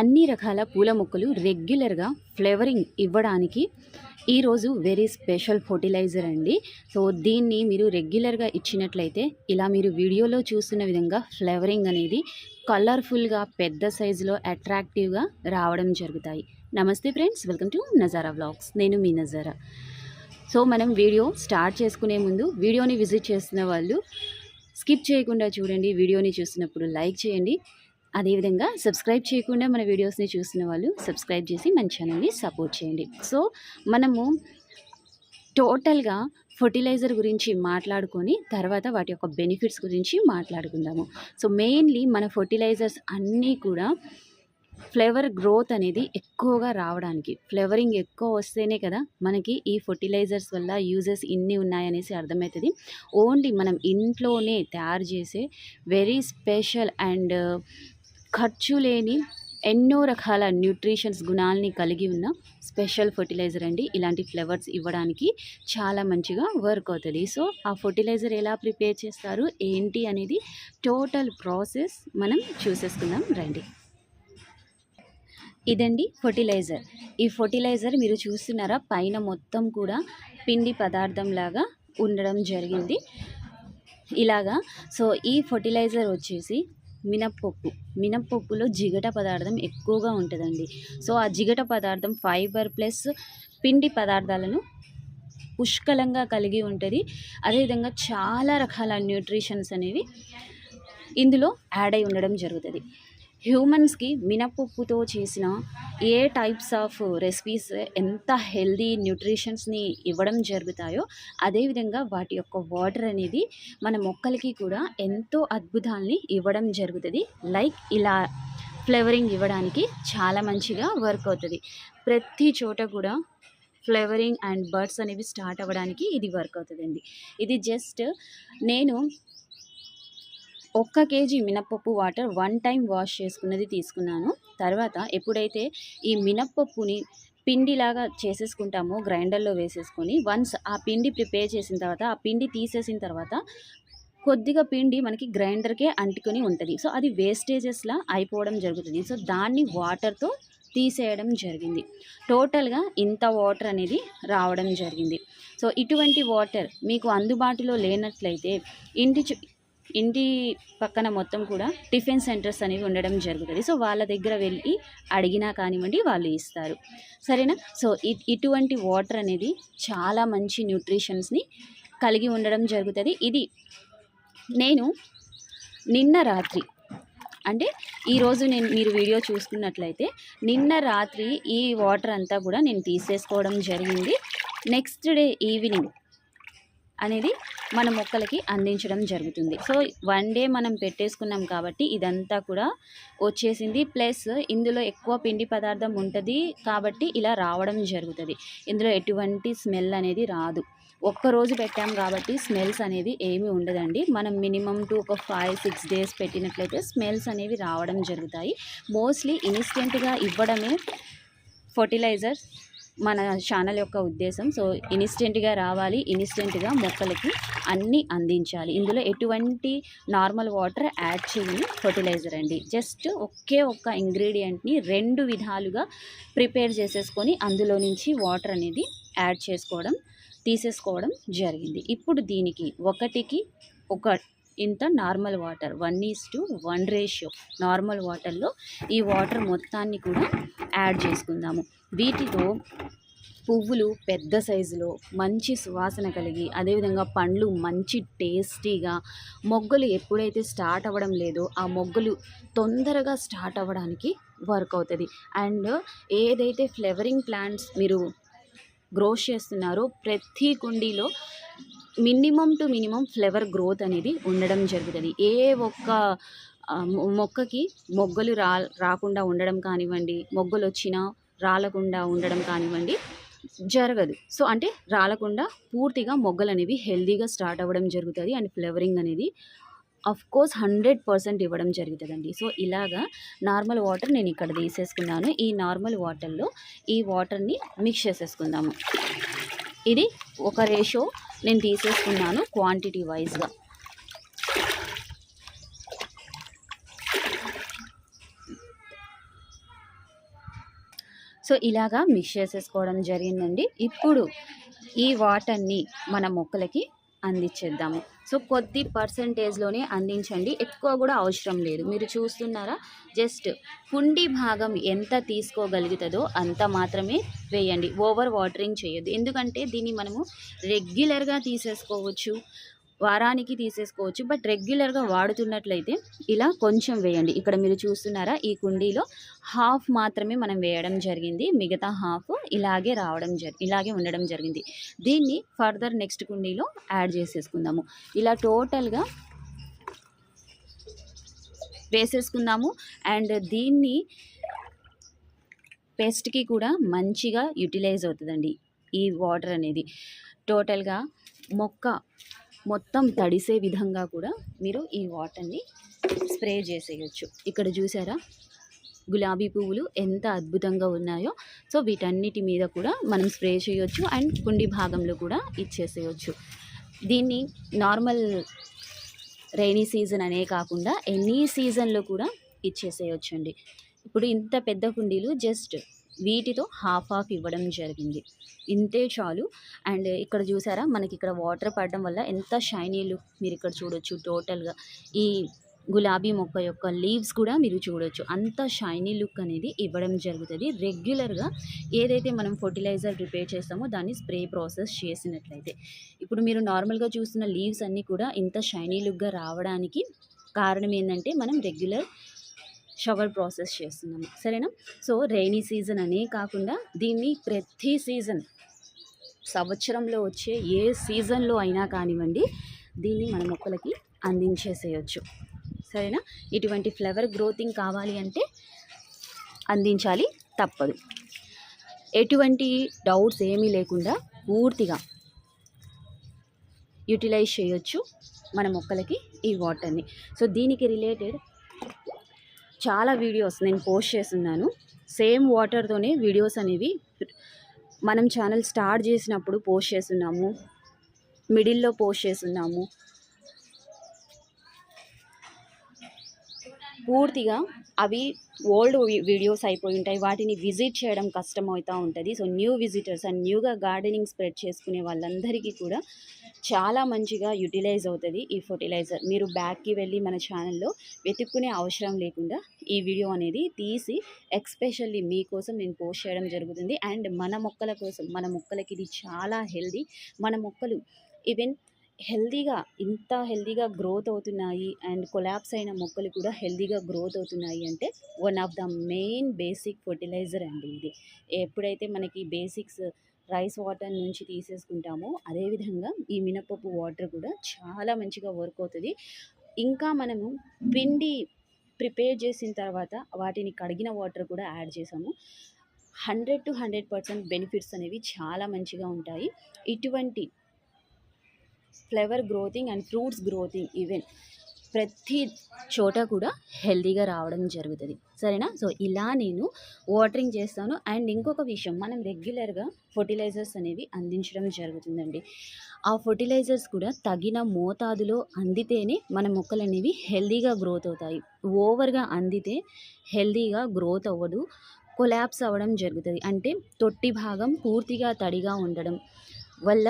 అన్ని రకాల పూల మొక్కలు రెగ్యులర్గా ఫ్లేవరింగ్ ఇవ్వడానికి ఈరోజు వెరీ స్పెషల్ ఫర్టిలైజర్ అండి. సో దీన్ని మీరు రెగ్యులర్గా ఇచ్చినట్లయితే ఇలా మీరు వీడియోలో చూస్తున్న విధంగా ఫ్లేవరింగ్ అనేది కలర్ఫుల్గా పెద్ద సైజులో అట్రాక్టివ్గా రావడం జరుగుతాయి. నమస్తే friends welcome to Nazara vlogs. నేను మీ నజారా. సో మనం వీడియో స్టార్ట్ చేసుకునే ముందు వీడియోని విజిట్ చేస్తున్న వాళ్ళు స్కిప్ చేయకుండా చూడండి. వీడియోని చూసినప్పుడు లైక్ చేయండి. అదేవిధంగా సబ్స్క్రైబ్ చేయకుండా మన వీడియోస్ని చూసిన వాళ్ళు సబ్స్క్రైబ్ చేసి మన ఛానల్ని సపోర్ట్ చేయండి. సో మనము టోటల్గా ఫర్టిలైజర్ గురించి మాట్లాడుకొని తర్వాత వాటి యొక్క బెనిఫిట్స్ గురించి మాట్లాడుకుందాము. సో మెయిన్లీ మన ఫర్టిలైజర్స్ అన్నీ కూడా ఫ్లేవర్ గ్రోత్ అనేది ఎక్కువగా రావడానికి ఫ్లేవరింగ్ ఎక్కువ వస్తేనే కదా మనకి ఈ ఫర్టిలైజర్స్ వల్ల యూజెస్ ఇన్ని ఉన్నాయనేసి అర్థమవుతుంది. ఓన్లీ మనం ఇంట్లోనే తయారు చేసే వెరీ స్పెషల్ అండ్ ఖర్చు లేని ఎన్నో రకాల న్యూట్రిషన్స్ గుణాలని కలిగి ఉన్న స్పెషల్ ఫర్టిలైజర్ అండి. ఇలాంటి ఫ్లేవర్స్ ఇవ్వడానికి చాలా మంచిగా వర్క్ అవుతుంది. సో ఆ ఫర్టిలైజర్ ఎలా ప్రిపేర్ చేస్తారు? ఏంటి అనేది టోటల్ ప్రాసెస్ మనం చూసేసుకుందాం రండి. ఇదండి ఫర్టిలైజర్. ఈ ఫర్టిలైజర్ మీరు చూస్తున్నారా? పైన మొత్తం కూడా పిండి పదార్థం లాగా ఉండడం జరిగింది. ఇలాగా సో ఈ ఫర్టిలైజర్ వచ్చేసి మినప్పప్పు. మినప్పప్పులో జిగట పదార్థం ఎక్కువగా ఉంటుందండి. సో ఆ జిగట పదార్థం ఫైబర్ ప్లస్ పిండి పదార్థాలను పుష్కలంగా కలిగి ఉంటుంది. అదేవిధంగా చాలా రకాల న్యూట్రిషన్స్ అనేవి ఇందులో యాడ్ అయి ఉండడం జరుగుతుంది. హ్యూమన్స్కి మినపప్పుతో చేసిన ఏ టైప్స్ ఆఫ్ రెసిపీస్ ఎంత హెల్దీ న్యూట్రిషన్స్ని ఇవ్వడం జరుగుతాయో అదేవిధంగా వాటి యొక్క వాటర్ అనేది మన మొక్కలకి కూడా ఎంతో అద్భుతాల్ని ఇవ్వడం జరుగుతుంది. లైక్ ఇలా ఫ్లేవరింగ్ ఇవ్వడానికి చాలా మంచిగా వర్క్ అవుతుంది. ప్రతి చోట కూడా ఫ్లేవరింగ్ అండ్ బర్డ్స్ అనేవి స్టార్ట్ అవ్వడానికి ఇది వర్క్ అవుతుందండి. ఇది జస్ట్ నేను ఒక్క కేజీ మినప్పప్పు వాటర్ వన్ టైం వాష్ చేసుకున్నది తీసుకున్నాను. తర్వాత ఎప్పుడైతే ఈ మినప్పప్పుని పిండిలాగా చేసేసుకుంటామో గ్రైండర్లో వేసేసుకొని వన్స్ ఆ పిండి ప్రిపేర్ చేసిన తర్వాత ఆ పిండి తీసేసిన తర్వాత కొద్దిగా పిండి మనకి గ్రైండర్కే అంటుకొని ఉంటుంది. సో అది వేస్టేజెస్లా అయిపోవడం జరుగుతుంది. సో దాన్ని వాటర్తో తీసేయడం జరిగింది. టోటల్గా ఇంత వాటర్ అనేది రావడం జరిగింది. సో ఇటువంటి వాటర్ మీకు అందుబాటులో లేనట్లయితే ఇంటి ఇంటి పక్కన మొత్తం కూడా టిఫిన్ సెంటర్స్ అనేవి ఉండడం జరుగుతుంది. సో వాళ్ళ దగ్గర వెళ్ళి అడిగినా కానివ్వండి వాళ్ళు ఇస్తారు. సరేనా? సో ఇటువంటి వాటర్ అనేది చాలా మంచి న్యూట్రిషన్స్ని కలిగి ఉండడం జరుగుతుంది. ఇది నేను నిన్న రాత్రి అంటే ఈరోజు నేను మీరు వీడియో చూసుకున్నట్లయితే నిన్న రాత్రి ఈ వాటర్ అంతా కూడా నేను తీసేసుకోవడం జరిగింది. నెక్స్ట్ డే ఈవినింగ్ అనేది మన మొక్కలకి అందించడం జరుగుతుంది. సో వన్ డే మనం పెట్టేసుకున్నాం కాబట్టి ఇదంతా కూడా వచ్చేసింది. ప్లస్ ఇందులో ఎక్కువ పిండి పదార్థం ఉంటుంది కాబట్టి ఇలా రావడం జరుగుతుంది. ఇందులో ఎటువంటి స్మెల్ అనేది రాదు. ఒక్క రోజు పెట్టాం కాబట్టి స్మెల్స్ అనేది ఏమీ ఉండదండి. మనం మినిమం టు ఒక ఫైవ్ సిక్స్ డేస్ పెట్టినట్లయితే స్మెల్స్ అనేవి రావడం జరుగుతాయి. మోస్ట్లీ ఇన్స్టెంట్గా ఇవ్వడమే ఫర్టిలైజర్స్ మన ఛానల్ యొక్క ఉద్దేశం. సో ఇన్స్టెంట్గా రావాలి ఇన్స్టెంట్గా మొక్కలకి అన్నీ అందించాలి. ఇందులో ఎటువంటి నార్మల్ వాటర్ యాడ్ చేయని ఫర్టిలైజర్ అండి. జస్ట్ ఒకే ఒక్క ఇంగ్రీడియంట్ని రెండు విధాలుగా ప్రిపేర్ చేసేసుకొని అందులో నుంచి వాటర్ అనేది యాడ్ చేసుకోవడం తీసేసుకోవడం జరిగింది. ఇప్పుడు దీనికి ఒకటికి ఒక ఇంత normal water. One is to one ratio. Normal వాటర్లో ఈ వాటర్ మొత్తాన్ని కూడా యాడ్ చేసుకుందాము. వీటితో పువ్వులు పెద్ద సైజులో మంచి సువాసన కలిగి అదేవిధంగా పండ్లు మంచి టేస్టీగా మొగ్గలు ఎప్పుడైతే స్టార్ట్ అవ్వడం లేదో ఆ మొగ్గలు తొందరగా స్టార్ట్ అవ్వడానికి వర్క్ అవుతుంది. అండ్ ఏదైతే ఫ్లేవరింగ్ ప్లాంట్స్ మీరు గ్రో చేస్తున్నారో ప్రతి కుండీలో minimum to minimum flower growth అనేది ఉండడం జరుగుతుంది. ఏ ఒక్క మొక్కకి మొగ్గలు రా రాకుండా ఉండడం కానివ్వండి మొగ్గలు వచ్చినా రాలకుండా ఉండడం కానివ్వండి జరగదు. సో అంటే రాలకుండా పూర్తిగా మొగ్గలు అనేవి హెల్దీగా స్టార్ట్ అవ్వడం జరుగుతుంది అండ్ ఫ్లేవరింగ్ అనేది అఫ్ కోర్స్ హండ్రెడ్ పర్సెంట్ ఇవ్వడం జరుగుతుందండి. సో ఇలాగా నార్మల్ వాటర్ నేను ఇక్కడ తీసేసుకున్నాను. ఈ నార్మల్ వాటర్లో ఈ వాటర్ని మిక్స్ చేసేసుకుందాము. ఇది ఒక రేషో నేను తీసేసుకున్నాను క్వాంటిటీ వైజ్గా సో ఇలాగా మిక్స్ చేసేసుకోవడం జరిగిందండి. ఇప్పుడు ఈ వాటర్ని మన మొక్కలకి అందించేద్దాము. సో కొద్ది పర్సంటేజ్లోనే అందించండి. ఎక్కువ కూడా అవసరం లేదు. మీరు చూస్తున్నారా? జస్ట్ పుండి భాగం ఎంత తీసుకోగలుగుతుందో అంత మాత్రమే వేయండి. ఓవర్ వాటరింగ్ చేయొద్దు. ఎందుకంటే దీన్ని మనము రెగ్యులర్గా తీసేసుకోవచ్చు. వారానికి తీసేసుకోవచ్చు బట్ రెగ్యులర్గా వాడుతున్నట్లయితే ఇలా కొంచెం వేయండి. ఇక్కడ మీరు చూస్తున్నారా ఈ కుండీలో హాఫ్ మాత్రమే మనం వేయడం జరిగింది మిగతా హాఫ్ ఇలాగే రావడం జరి ఇలాగే ఉండడం జరిగింది. దీన్ని ఫర్దర్ నెక్స్ట్ కుండీలో యాడ్ చేసేసుకుందాము. ఇలా టోటల్గా వేసేసుకుందాము. అండ్ దీన్ని పెస్ట్కి కూడా మంచిగా యూటిలైజ్ అవుతుందండి ఈ వాటర్ అనేది. టోటల్గా మొక్క మొత్తం తడిసే విధంగా కూడా మీరు ఈ వాటర్ని స్ప్రే చేసేయచ్చు. ఇక్కడ చూసారా? గులాబీ పువ్వులు ఎంత అద్భుతంగా ఉన్నాయో. సో వీటన్నిటి మీద కూడా మనం స్ప్రే చేయొచ్చు అండ్ కుండి భాగంలో కూడా ఇచ్చేసేయచ్చు. దీన్ని నార్మల్ రైనీ సీజన్ అనే కాకుండా ఎనీ సీజన్లో కూడా ఇచ్చేసేయచ్చు అండి ఇప్పుడు ఇంత పెద్ద కుండీలు జస్ట్ వీటితో హాఫ్ హాఫ్ ఇవ్వడం జరిగింది. ఇంతే చాలు. అండ్ ఇక్కడ చూసారా మనకి ఇక్కడ వాటర్ పడడం వల్ల ఎంత షైనీ లుక్ మీరు ఇక్కడ చూడొచ్చు. టోటల్గా ఈ గులాబీ మొక్క యొక్క లీవ్స్ కూడా మీరు చూడొచ్చు. అంత షైనీ లుక్ అనేది ఇవ్వడం జరుగుతుంది. రెగ్యులర్గా ఏదైతే మనం ఫర్టిలైజర్ ప్రిపేర్ చేస్తామో దాన్ని స్ప్రే ప్రాసెస్ చేసినట్లయితే. ఇప్పుడు మీరు నార్మల్గా చూస్తున్న లీవ్స్ అన్నీ కూడా ఇంత షైనీ లుక్గా రావడానికి కారణం ఏంటంటే మనం రెగ్యులర్ షవర్ ప్రాసెస్ చేస్తున్నాము సరేనా? సో రైనీ సీజన్ అనే కాకుండా దీన్ని ప్రతి సీజన్ సంవత్సరంలో వచ్చే ఏ సీజన్లో అయినా కానివ్వండి దీన్ని మన మొక్కలకి అందించేసేయచ్చు. సరేనా? ఇటువంటి ఫ్లవర్ గ్రోతింగ్ కావాలి అంటే అందించాలి తప్పదు. ఎటువంటి డౌట్స్ ఏమీ లేకుండా పూర్తిగా యూటిలైజ్ చేయొచ్చు మన మొక్కలకి ఈ వాటర్ని. సో దీనికి రిలేటెడ్ చాలా వీడియోస్ నేను పోస్ట్ చేస్తున్నాను. సేమ్ వాటర్తోనే వీడియోస్ అనేవి మనం ఛానల్ స్టార్ట్ చేసినప్పుడు పోస్ట్ చేస్తున్నాము. మిడిల్లో పోస్ట్ చేస్తున్నాము. పూర్తిగా అవి ఓల్డ్ వీడియోస్ అయిపోయి ఉంటాయి వాటిని విజిట్ చేయడం కష్టం అవుతూ ఉంటుంది. సో న్యూ విజిటర్స్ అండ్ న్యూగా గార్డెనింగ్ స్ప్రెడ్ చేసుకునే వాళ్ళందరికీ కూడా చాలా మంచిగా యూటిలైజ్ అవుతుంది ఈ ఫర్టిలైజర్. మీరు బ్యాక్కి వెళ్ళి మన ఛానల్లో వెతుక్కునే అవసరం లేకుండా ఈ వీడియో అనేది తీసి ఎక్స్పెషల్లీ మీకోసం నేను పోస్ట్ చేయడం జరుగుతుంది. అండ్ మన మొక్కల కోసం మన మొక్కలకి ఇది చాలా హెల్దీ. మన మొక్కలు ఈవెన్ హెల్దీగా ఇంత హెల్దీగా గ్రోత్ అవుతున్నాయి అండ్ కొలాప్స్ అయిన మొక్కలు కూడా హెల్దీగా గ్రోత్ అవుతున్నాయి అంటే one of the main basic fertilizer అండి ఇది. ఎప్పుడైతే మనకి బేసిక్స్ రైస్ వాటర్ నుంచి తీసేసుకుంటామో. అదేవిధంగా ఈ మినపప్పు వాటర్ కూడా చాలా మంచిగా వర్క్ అవుతుంది. ఇంకా మనము పిండి ప్రిపేర్ చేసిన తర్వాత వాటిని కడిగిన వాటర్ కూడా యాడ్ చేసాము. Hundred to hundred percent benefits అనేవి చాలా మంచిగా ఉంటాయి. ఇటువంటి ఫ్లేవర్ గ్రోతింగ్ అండ్ ఫ్రూట్స్ గ్రోతింగ్ ఈవెన్ ప్రతి చోట కూడా హెల్దీగా రావడం జరుగుతుంది. సరేనా? సో ఇలా నేను వాటరింగ్ చేస్తాను. అండ్ ఇంకొక విషయం మనం రెగ్యులర్గా ఫర్టిలైజర్స్ అనేవి అందించడం జరుగుతుందండి. ఆ ఫర్టిలైజర్స్ కూడా తగిన మోతాదులో అందితేనే మన మొక్కలు అనేవి హెల్తీగా గ్రోత్ అవుతాయి. ఓవర్గా అందితే హెల్తీగా గ్రోత్ అవ్వదు కొలాప్స్ అవ్వడం జరుగుతుంది. అంటే తొట్టి భాగం పూర్తిగా తడిగా ఉండడం వల్ల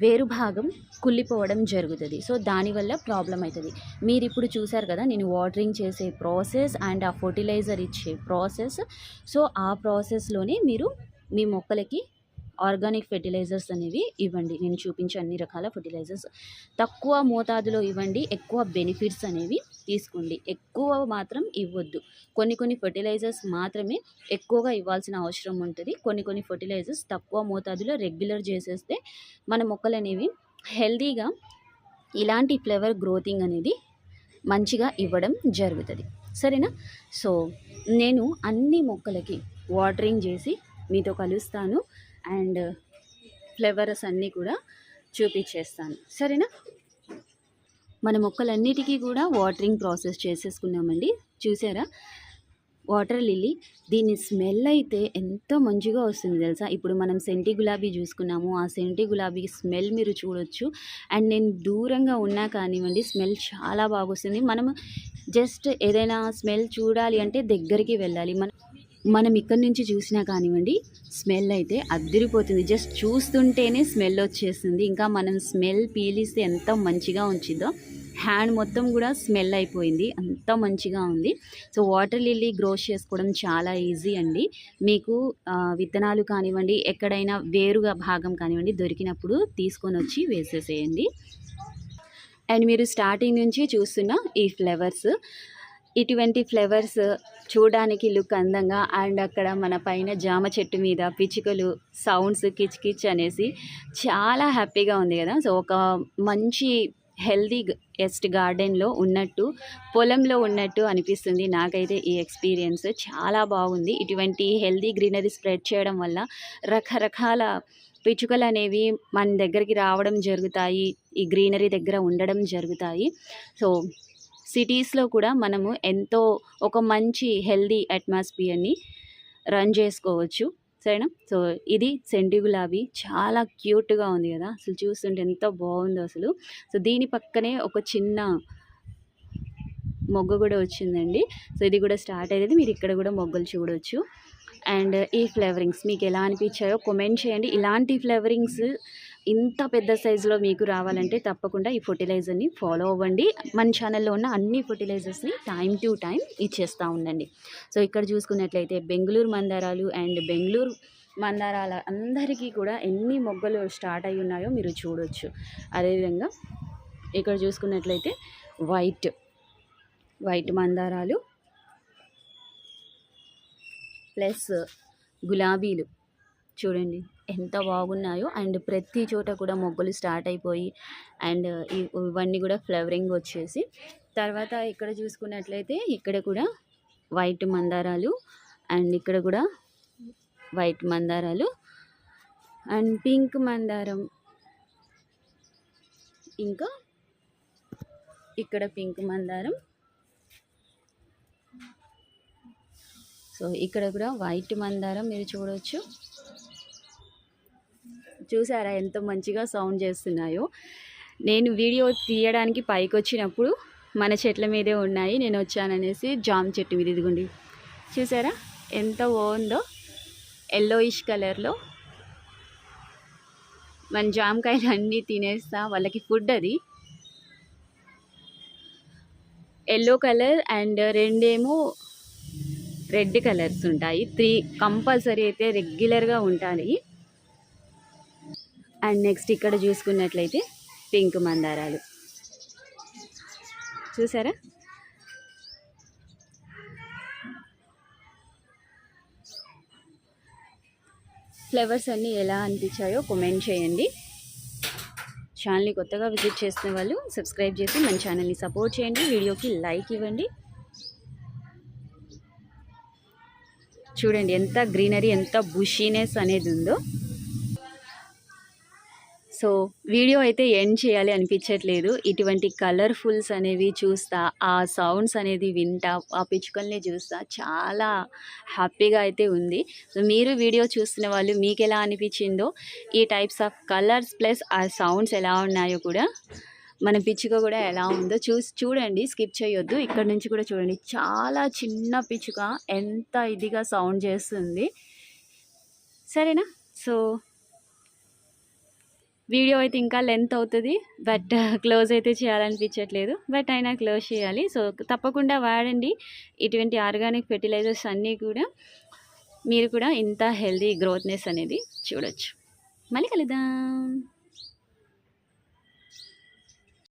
వేరు భాగం కుళ్ళిపోవడం జరుగుతుంది. సో దానివల్ల ప్రాబ్లం అవుతుంది మీరు ఇప్పుడు చూసారు కదా నేను వాటరింగ్ చేసే ప్రాసెస్ అండ్ ఆ ఫర్టిలైజర్ ఇచ్చే ప్రాసెస్. సో ఆ ప్రాసెస్లోనే మీరు మీ మొక్కలకి ఆర్గానిక్ ఫెర్టిలైజర్స్ అనేవి ఇవ్వండి. నేను చూపించే అన్ని రకాల ఫెర్టిలైజర్స్. తక్కువ మోతాదులో ఇవ్వండి ఎక్కువ బెనిఫిట్స్ అనేవి తీసుకోండి. ఎక్కువ మాత్రం ఇవ్వద్దు. కొన్ని కొన్ని ఫెర్టిలైజర్స్ మాత్రమే ఎక్కువగా ఇవ్వాల్సిన అవసరం ఉంటుంది. కొన్ని కొన్ని ఫెర్టిలైజర్స్ తక్కువ మోతాదులో రెగ్యులర్ చేసేస్తే మన మొక్కలు అనేవి హెల్తీగా ఇలాంటి ఫ్లేవర్ గ్రోతింగ్ అనేది మంచిగా ఇవ్వడం జరుగుతుంది. సరేనా? సో నేను అన్ని మొక్కలకి వాటరింగ్ చేసి మీతో కలుస్తాను. అండ్ ఫ్లేవర్స్ అన్నీ కూడా చూపించేస్తాను. సరేనా? మన మొక్కలన్నిటికీ కూడా వాటరింగ్ ప్రాసెస్ చేసేసుకున్నామండి. చూసారా? వాటర్ లిల్లీ దీని స్మెల్ అయితే ఎంతో మంచిగా వస్తుంది తెలుసా? ఇప్పుడు మనం సెంటి గులాబీ చూసుకున్నాము. ఆ సెంటి గులాబీ స్మెల్ మీరు చూడొచ్చు. అండ్ నేను దూరంగా ఉన్నా కానివ్వండి స్మెల్ చాలా బాగొస్తుంది మనం జస్ట్ ఏదైనా స్మెల్ చూడాలి అంటే దగ్గరికి వెళ్ళాలి. మన మనం ఇక్కడి నుంచి చూసినా కానివ్వండి స్మెల్ అయితే అద్దరిపోతుంది. జస్ట్ చూస్తుంటేనే స్మెల్ వచ్చేస్తుంది. ఇంకా మనం స్మెల్ పీలిస్తే ఎంత మంచిగా ఉంచిద్దో హ్యాండ్ మొత్తం కూడా స్మెల్ అయిపోయింది. అంత మంచిగా ఉంది. సో వాటర్ లిల్లీ గ్రోస్ చేసుకోవడం చాలా ఈజీ అండి. మీకు విత్తనాలు కానివ్వండి ఎక్కడైనా వేరుగా భాగం కానివ్వండి దొరికినప్పుడు తీసుకొని వచ్చి వేసేసేయండి. అండ్ మీరు స్టార్టింగ్ నుంచి చూస్తున్న ఈ ఫ్లవర్స్. ఇటువంటి ఫ్లవర్స్ చూడడానికి లుక్ అందంగా అండ్ అక్కడ మన పైన జామ చెట్టు మీద పిచ్చుకలు సౌండ్స్ కిచ్ కిచ్ అనేసి చాలా హ్యాపీగా ఉంది కదా. సో ఒక మంచి హెల్దీ ఎస్ట్ గార్డెన్లో ఉన్నట్టు పొలంలో ఉన్నట్టు అనిపిస్తుంది. నాకైతే ఈ ఎక్స్పీరియన్స్ చాలా బాగుంది. ఇటువంటి హెల్దీ గ్రీనరీ స్ప్రెడ్ చేయడం వల్ల రకరకాల పిచ్చుకలు అనేవి మన దగ్గరికి రావడం జరుగుతాయి. ఈ గ్రీనరీ దగ్గర ఉండడం జరుగుతాయి. సో సిటీస్లో కూడా మనము ఎంతో ఒక మంచి హెల్దీ అట్మాస్ఫియర్ని రన్ చేసుకోవచ్చు. సరేనా? సో ఇది సెంటి గులాబీ చాలా క్యూట్గా ఉంది కదా? అసలు చూస్తుంటే ఎంత బాగుందో అసలు. సో దీని పక్కనే ఒక చిన్న మొగ్గ కూడా వచ్చిందండి. సో ఇది కూడా స్టార్ట్ అయ్యేది. మీరు ఇక్కడ కూడా మొగ్గలు చూడవచ్చు అండ్ ఈ ఫ్లేవరింగ్స్ మీకు ఎలా అనిపించాయో కామెంట్ చేయండి. ఇలాంటి ఫ్లేవరింగ్స్ ఇంత పెద్ద సైజులో మీకు రావాలంటే తప్పకుండా ఈ ఫర్టిలైజర్ని ఫాలో అవ్వండి. మన ఛానల్లో ఉన్న అన్ని ఫర్టిలైజర్స్ని టైం టు టైం ఇచ్చేస్తూ ఉండండి. సో ఇక్కడ చూసుకున్నట్లయితే బెంగళూరు మందారాలు అండ్ బెంగళూరు మందారాల అందరికీ కూడా ఎన్ని మొగ్గలు స్టార్ట్ అయి ఉన్నాయో మీరు చూడొచ్చు. అదేవిధంగా ఇక్కడ చూసుకున్నట్లయితే వైట్ వైట్ మందారాలు ప్లస్ గులాబీలు. చూడండి. ఎంత బాగున్నాయో అండ్ ప్రతి చోట కూడా మొగ్గలు స్టార్ట్ అయిపోయి అండ్ ఇ- ఇవన్నీ కూడా ఫ్లవరింగ్ వచ్చేసి. తర్వాత ఇక్కడ చూసుకున్నట్లయితే ఇక్కడ కూడా వైట్ మందారాలు అండ్ ఇక్కడ కూడా వైట్ మందారాలు అండ్ పింక్ మందారం. ఇంకా ఇక్కడ పింక్ మందారం. సో ఇక్కడ కూడా వైట్ మందారం మీరు చూడవచ్చు చూసారా ఎంత మంచిగా సౌండ్ చేస్తున్నాయో. నేను వీడియో తీయడానికి పైకి వచ్చినప్పుడు మన చెట్ల మీదే ఉన్నాయి నేను వచ్చాననేసి జామ్ చెట్టు మీద ఇదిగోండి. చూసారా ఎంత బాగుందో ఎల్లోయిష్ కలర్లో మన జామకాయలు అన్నీ తినేస్తా వాళ్ళకి ఫుడ్ అది. ఎల్లో కలర్ అండ్ రెండేమో రెడ్ కలర్స్ ఉంటాయి. త్రీ కంపల్సరీ అయితే రెగ్యులర్గా ఉంటాయి. అండ్ నెక్స్ట్ ఇక్కడ చూసుకున్నట్లయితే పింక్ మందారాలు. చూసారా? ఫ్లవర్స్ అన్నీ ఎలా అనిపించాయో కామెంట్ చేయండి. ఛానల్ని కొత్తగా విజిట్ చేసిన వాళ్ళు సబ్స్క్రైబ్ చేసి మన ఛానల్ని సపోర్ట్ చేయండి. వీడియోకి లైక్ ఇవ్వండి. చూడండి ఎంత గ్రీనరీ ఎంత బుషీనెస్ అనేది ఉందో. సో వీడియో అయితే ఎండ్ చేయాలి అనిపించట్లేదు. ఇటువంటి కలర్ఫుల్స్ అనేవి చూస్తా ఆ సౌండ్స్ అనేది వింటా ఆ పిచ్చుకల్ని చూస్తా చాలా హ్యాపీగా అయితే ఉంది. సో మీరు వీడియో చూస్తున్న వాళ్ళు మీకు ఎలా అనిపించిందో ఈ టైప్స్ ఆఫ్ కలర్స్ ప్లస్ ఆ సౌండ్స్ ఎలా ఉన్నాయో కూడా మన పిచ్చుక కూడా ఎలా ఉందో చూసి చూడండి. స్కిప్ చేయొద్దు. ఇక్కడ నుంచి కూడా చూడండి. చాలా చిన్న పిచ్చుక ఎంత ఇదిగా సౌండ్ చేస్తుంది. సరేనా? సో వీడియో అయితే ఇంకా లెంత్ అవుతుంది బట్ క్లోజ్ అయితే చేయాలనిపించట్లేదు. బట్ అయినా క్లోజ్ చేయాలి. సో తప్పకుండా వాడండి. ఇటువంటి ఆర్గానిక్ ఫెర్టిలైజర్స్ అన్నీ కూడా. మీరు కూడా ఇంత హెల్దీ గ్రోత్నెస్ అనేది చూడొచ్చు. మళ్ళీ కలుద్దాం.